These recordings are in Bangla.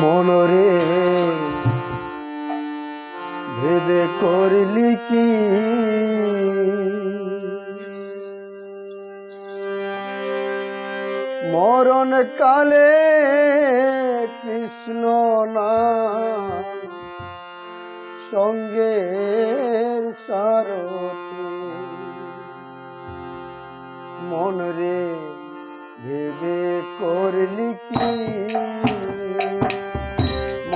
মনরে ভেবে করলি কি? মরণ কালে কৃষ্ণ না সঙ্গের সারথি। মনরে ভেবে করলি কি?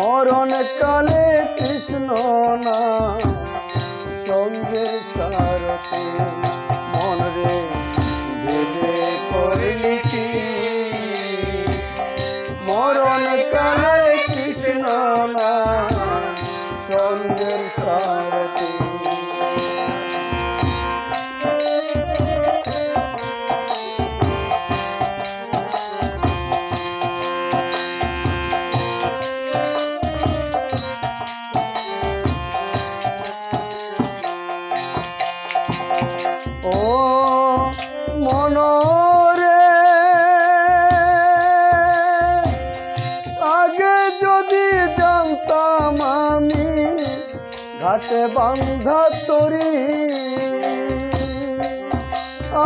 মরণ কালে কৃষ্ণ না সঙ্গে সারথি। ঘাটে বান্ধা তরি।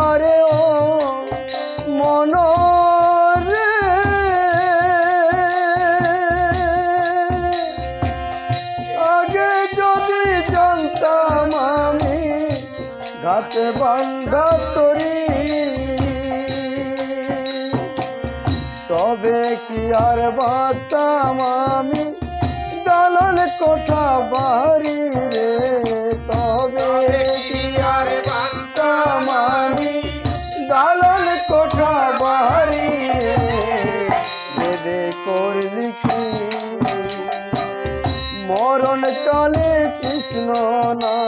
আরে ও মনরে। আগে যদি জানতাম আমি ঘাটে বান্ধা তরি। তবে কি আর বাতাম আমি কোঠা বাড়ি রে তবে মানি আর দালান কোঠা বাড়ি রে করলি কি মরণ কালে কৃষ্ণ না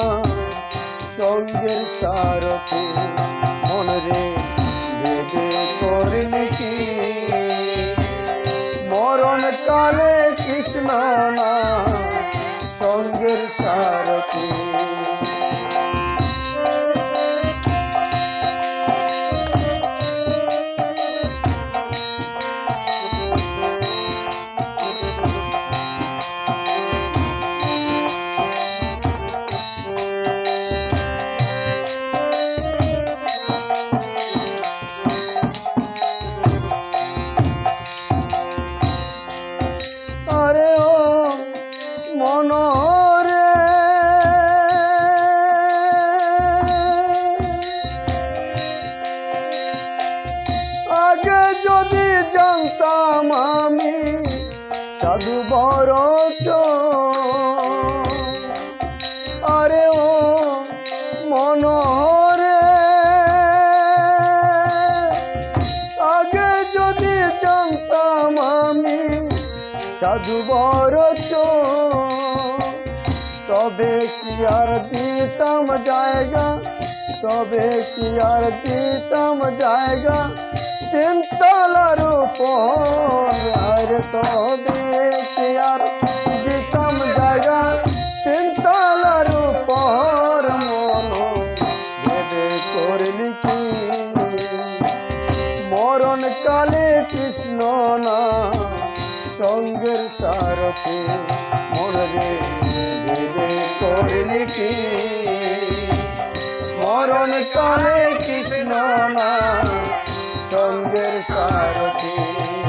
সাধু বড় আরে ও মনরে আগে যদি জানতাম আমি সাধু বড় তবে কি আর দিতাম জায়গা তবে কি আর দিতাম জায়গা তিনতলার উপর, আর তবে কি আর দিতাম জায়গা। তিনতলার উপর মন ভেবে করলি কি মরণ কালে কৃষ্ণ না, সঙ্গের সারথি মনরে ভেবে করলি কি মরণ কালে কৃষ্ণ না সঙ্গের সারথি।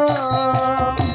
Oh,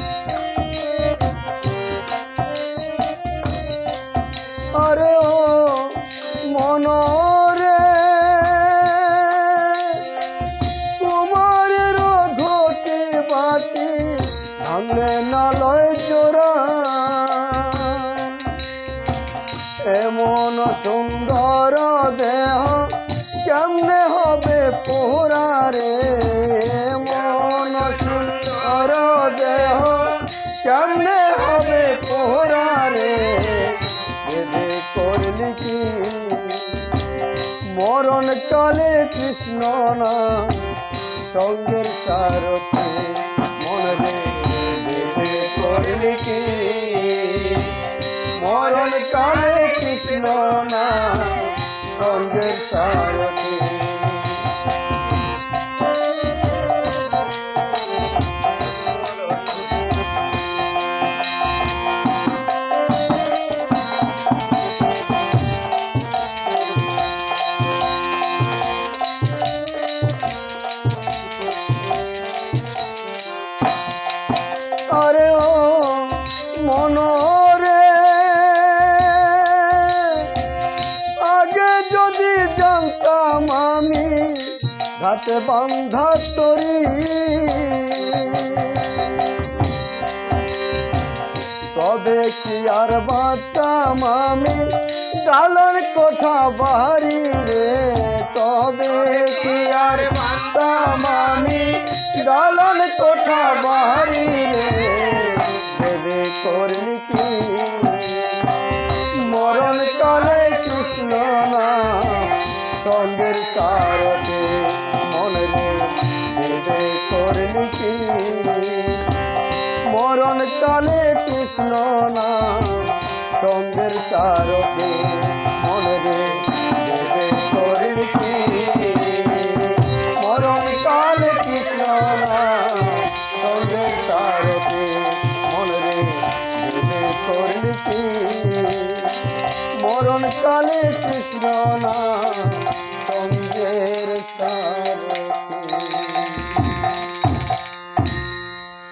কেমনে হবে পোহরারে। দেবে করলি কি? মরণ চলে কৃষ্ণ না, সঙ্গের কারকে মনরে দেবে করলি কি? মরণ চলে কৃষ্ণ না ঘাটে বান্ধা তরি। তবে কি আর বাঁচতাম আমি? ডালার কোঠা বাড়ি রে। তবে কি আর বাঁচতাম আমি? ডালার কোঠা বাড়ি রে। করলি কি? মরণ কালে কৃষ্ণ না, সঙ্গের সারতে কৃষ্ণ না চন্দ্রের চারকে মনে কি